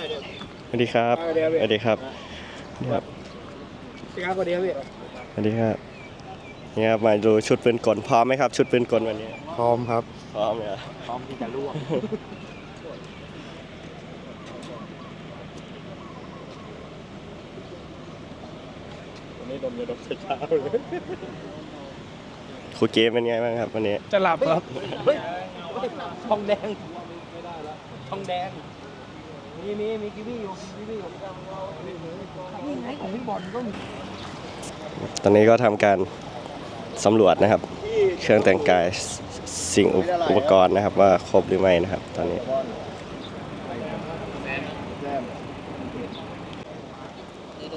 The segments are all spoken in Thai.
สวัสดีครับ สวัสดีครับสวัสดีครับนี่ครับพี่ครับสวัสดีครับพี่สวัสดีครับนี่ครับมาดูชุดปืนกลพร้อมไหมครับ ชุดปืนกลวันนี้ พร้อมครับ พร้อมเนี่ยพร้อมที่จะล่วงวันนี้ดมยาดมเช้าเลยครูเกมเป็นไงบ้างครับวันนี้ จะหลับครับเฮ้ยทองแดงทองแดง มีมีมีกีวีอยู่กีวีอยู่นี่ไงของพี่บอลก็มีตอนนี้ก็ทำการสำรวจนะครับ เครื่องแต่งกายสสิ่งอุปอุปกรณ์นะครับ ว่าครบหรือไม่นะครับ ตอนนี้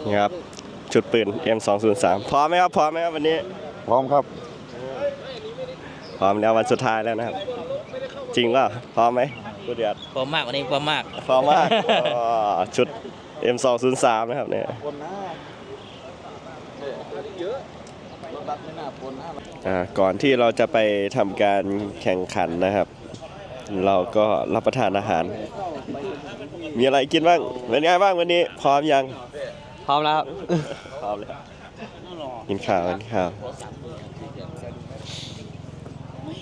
นี่ครับชุดปืน M203 พร้อมไหมครับพร้อมไหมครับวันนี้ พร้อมครับ พร้อมแล้ววันสุดท้ายแล้วนะครับ จริงว่าพร้อมไหม กูเดือดพร้อมมากวันนี้พร้อมมากพร้อมมากอ๋อชุด M203 นะครับเนี่ยคนหน้าเยอะรถบัสไม่น่าปนหน้าอ่าก่อนที่เราจะไปทำการแข่งขันนะครับ เราก็รับประทานอาหาร มีอะไรกินบ้างเป็นไงบ้างวันนี้ พร้อมยัง พร้อมแล้วครับพร้อมเลยกินข้าวกินข้าว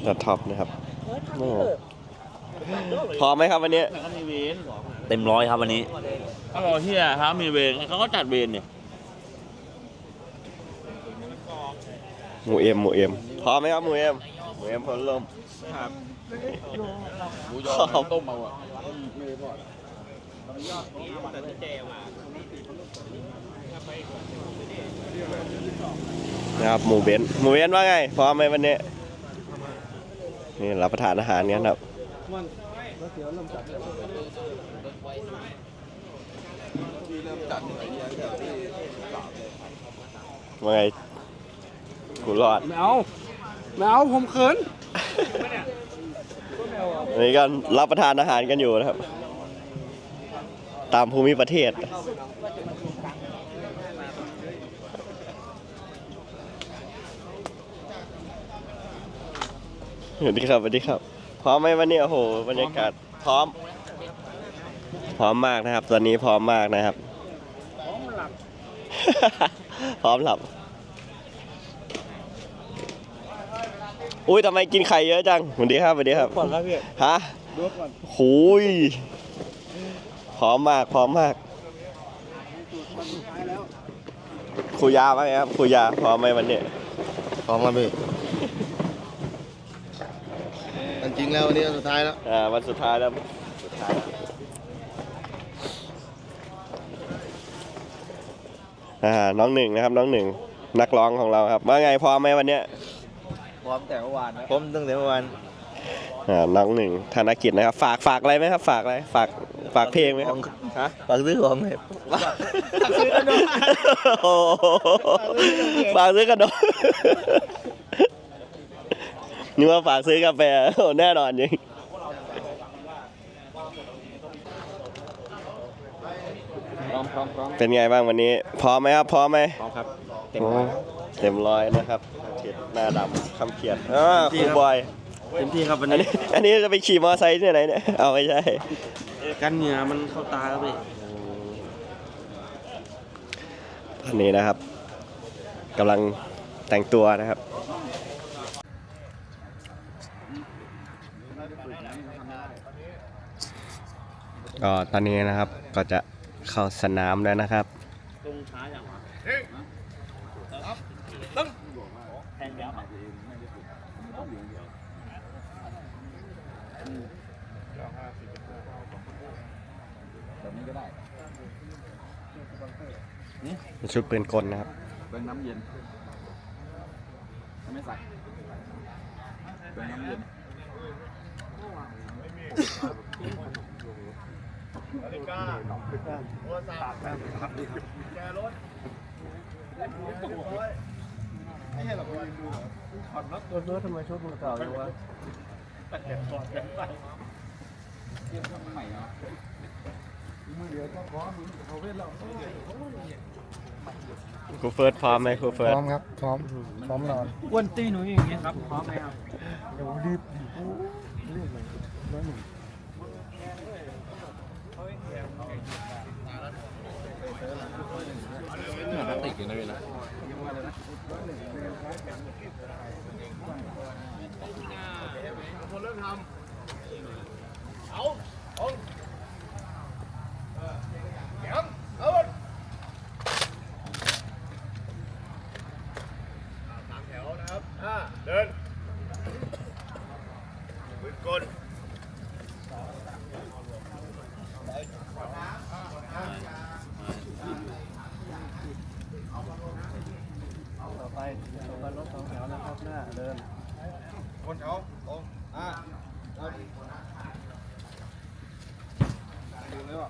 ดัดท็อปนะครับโอ้ พร้อมไหมครับวันนี้เขามีเวรเต็มร้อยครับวันนี้เขาบอกเฮียครับมีเวรเขาก็จัดเวรเนี่ยหมูเอ็มหมูเอ็มพร้อมไหมครับหมูเอ็มหมูเอ็มพลลมหมูยอต้มเอาอะไม่ได้ทอดนะครับหมูเบนซ์หมูเบนซ์ว่าไงพร้อมไหมวันนี้นี่รับประทานอาหารกันครับ ว่าไงกูรอดไม่เอาไม่เอาผมเขินอันนี้ก็รับประทานอาหารกันอยู่นะครับ ตามภูมิประเทศสวัสดีครับสวัสดีครับ พร้อมไหมวันนี้โอ้โหบรรยากาศพร้อม พร้อมมากนะครับ ตอนนี้พร้อมมากนะครับ พร้อมหลับ พร้อมหลับ อุ้ยทำไมกินไข่เยอะจังสวัสดีครับสวัสดีครับก่อนครับพี่ฮะดูก่อนหูยพร้อมมากพร้อมมากครูยาไหมครับครูยาพร้อมไหมวันนี้พร้อมครับพี่จ ริงแล้ววันนี้วันสุดท้ายแล้ว อ่าวันสุดท้ายแล้วสุดท้ายอ่าน้องหนึ่งนะครับน้องหนึ่งนักร้องของเราครับ ว่าไงพร้อมไหมวันเนี้ยพร้อมแต่เมื่อวานพร้อมตั้งแต่เมื่อวานอ่าน้องหนึ่งธนกิจนะครับ ฝากฝากอะไรไหมครับฝากอะไรฝากฝากเพลงไหมครับฮะฝากซื้อของเลยฝากซื้อขนมโอ้โหฝากซื้อขนม นึกว่าฝากซื้อกาแฟโอ้แน่นอนจริงเป็นไงบ้างวันนี้ พร้อมไหมครับ พร้อมไหมพร้อมครับ เต็มเต็มร้อยนะครับเขียดหน้าดำคำเขียดอ่าครูบอยเต็มที่ครับวันอันนี้นี้อันนี้จะไปขี่มอไซค์ที่ไหนเนี่ยเอาไม่ใช่ กันเหงื่อมันเข้าตาครับพี่อันนี้นะครับกำลังแต่งตัวนะครับ ก็ตอนนี้นะครับก็จะเข้าสนามแล้วนะครับชุดปืนกลนะครับเป็นน้ำเย็นไม่ใส่เป็นน้ำเย็น รถไม่ใช่หรถทำไมชุดมือเก่าอยู่วะครูเฟิร์สพร้อมไหมครูเฟิร์สพร้อมครับพร้อมพร้อมนอนอ้วนตี้หนูอย่างนี้ยครับพร้อมไหมครับเดี๋ยวรีบเรียกเลยร้อยหนึ่ง กินนะพี่นะต่มทำ ต่อไปรถสองแถวนะครับหน้าเดิน คนแถวตรงอะลืมเลยว่ะ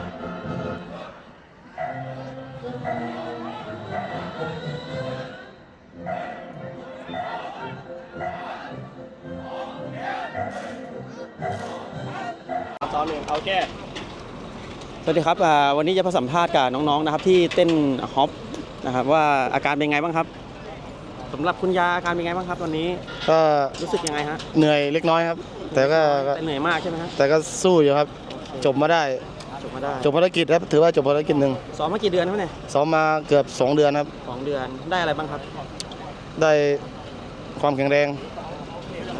สองหนึ่งเอาแก้สวัสดีครับอ่าวันนี้จะมาสัมภาษณ์กับน้องๆนะครับที่เต้นฮอปนะครับว่าอาการเป็นไงบ้างครับสำหรับคุณยาอาการเป็นไงบ้างครับตอนนี้ก็รู้สึกยังไงฮะเหนื่อยเล็กน้อยครับ แต่ก็ก็แต่เหนื่อยมากใช่ไหมฮะแต่ก็สู้อยู่ครับ จบมาได้จบมา ได้จบภารกิจครับถือว่าจบภารกิจหนึ่งซ้อมมากี่เดือนครับเนี่ยซ้อมมาเกือบ 2 เดือนครับ สองเดือนได้อะไรบ้างครับได้ความแข็งแรง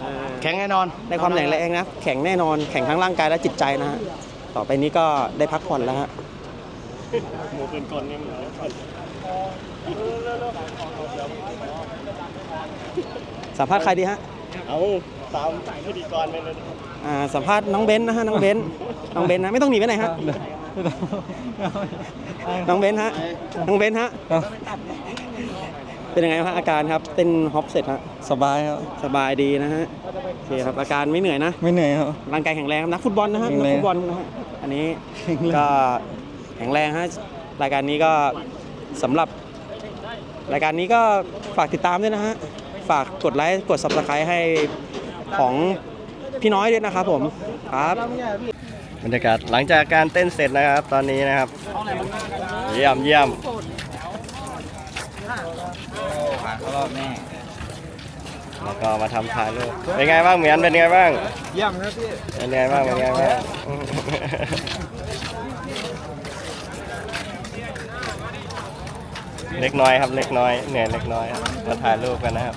เอ่อแข็งแน่นอนได้ความแข็งแรงนะแข็งแน่นอนแข็งทั้งร่างกายและจิตใจนะฮะต่อไปนี้ก็ได้พักผ่อนแล้วฮะสัมภาษณ์ใครดีฮะเอาตามพิธีกรไปเลย อ่าสัมภาษณ์น้องเบนซ์นะฮะน้องเบนซ์น้องเบนซ์นะไม่ต้องหนีไปไหนฮะน้องเบนซ์ฮะน้องเบนซ์ฮะเป็นยังไงฮะอาการครับเต้นฮอปเสร็จฮะสบายครับสบายดีนะฮะโอเคครับอาการไม่เหนื่อยนะไม่เหนื่อยครับ ร่างกายแข็งแรงครับนักฟุตบอลนะฮะแข็งนักแรงฟุตบอลนะฮะอันนี้ก็แข็งแรงฮะรายการนี้ก็สำหรับ รายการนี้ก็ฝากติดตามด้วยนะฮะฝากกดไลค์กด subscribe ให้ของ พี่น้อยด้วยนะครับผมครับบรรยากาศหลังจากการเต้นเสร็จนะครับ ตอนนี้นะครับ เยี่ยมเยี่ยมผ่านเข้ารอบแน่แล้วก็มาทำถ่ายรูปเป็นไงบ้างเหมือนเป็นไงบ้าง เยี่ยมนะพี่เป็นไงบ้างเป็นไงบ้างเล็กน้อยครับเล็กน้อยเหนื่อยเล็กน้อยครับมาถ่ายรูปกันนะครับ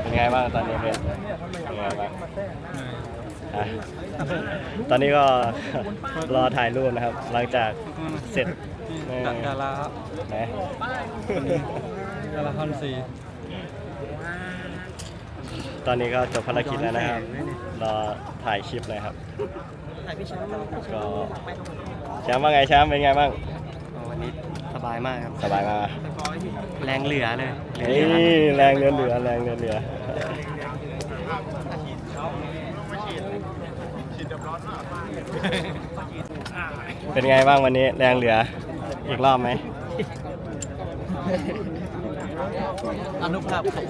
เป็นไงบ้างตอนนี้เป็นเป็นไงบ้างอะตอนนี้ก็ รอถ่ายรูปนะครับ หลังจากเสร็จเออดาราไหนดาราคอนซีตอนนี้ก็จบภารกิจแล้วนะครับ รอถ่ายคลิปเลยครับ ก็แชมป์ว่าไงแชมป์เป็นไงบ้างวันนี้ส บายมากครับ สบายมากแรงเหลือเลยเฮ้ยแรงเหลือเหลือแรงเหลือเหลือเป็นไงบ้างวันนี้แรงเหลืออีกรอบไหมอนุภาพไข่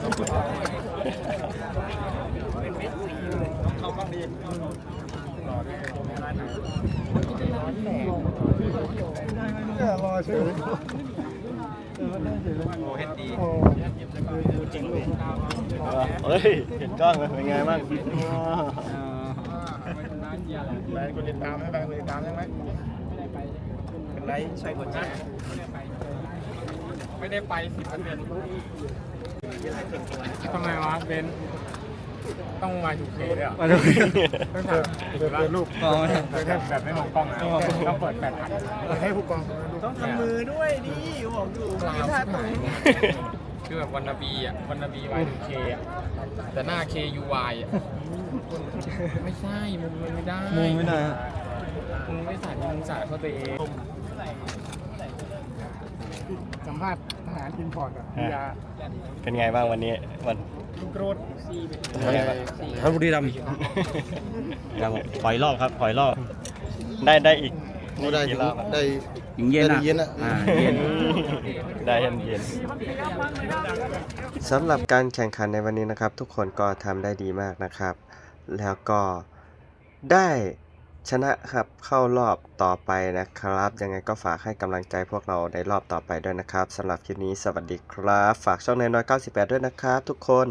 แค่รอชื่อเฮ้ย เห็นกล้องเลยเป็นไงบ้างแบงค์กดติดตามให้แบงค์กดติดตามได้ไหมเป็นไรใช่คนใช่ไม่ได้ไปสิบเปอร์เซ็นต์ทำไมวะเบน ต้องมาถูกเคด้วยอะมาดูต้องเปิดเปิดรูปต้องแบบไม่มองกล้องนะต้องเปิดแปดพันให้ผู้กองต้องทำมือด้วยดิบอกอยู่มีท่าตรงคือแบบวันนาบีอะวันนาบีวายถึงเคอะแต่หน้า K U Y อะไม่ใช่มุมมันไม่ได้มุมไม่ได้ฮะมึงไม่ใส่มึงใส่เข้าตัวเองสัมภาษณ์ทหารอินพอร์ตอะยาเป็นไงบ้างวันนี้วัน โกรธเป็นไงบ้างครับบุรีรัมย์ครับผมขอยรอบครับขอยรอบ ได้ได้อีกได้กี่รอบอะได้ ถึงเย็นได้อะเย็นอะอ่าเย็น ได้เย็นเย็น สำหรับการแข่งขันในวันนี้นะครับ ทุกคนก็ทำได้ดีมากนะครับ แล้วก็ได้ ชนะครับเข้ารอบต่อไปนะครับ ยังไงก็ฝากให้กำลังใจพวกเราในรอบต่อไปด้วยนะครับสำหรับคลิปนี้สวัสดีครับ ฝากช่องในน้อย 98 ด้วยนะครับทุกคน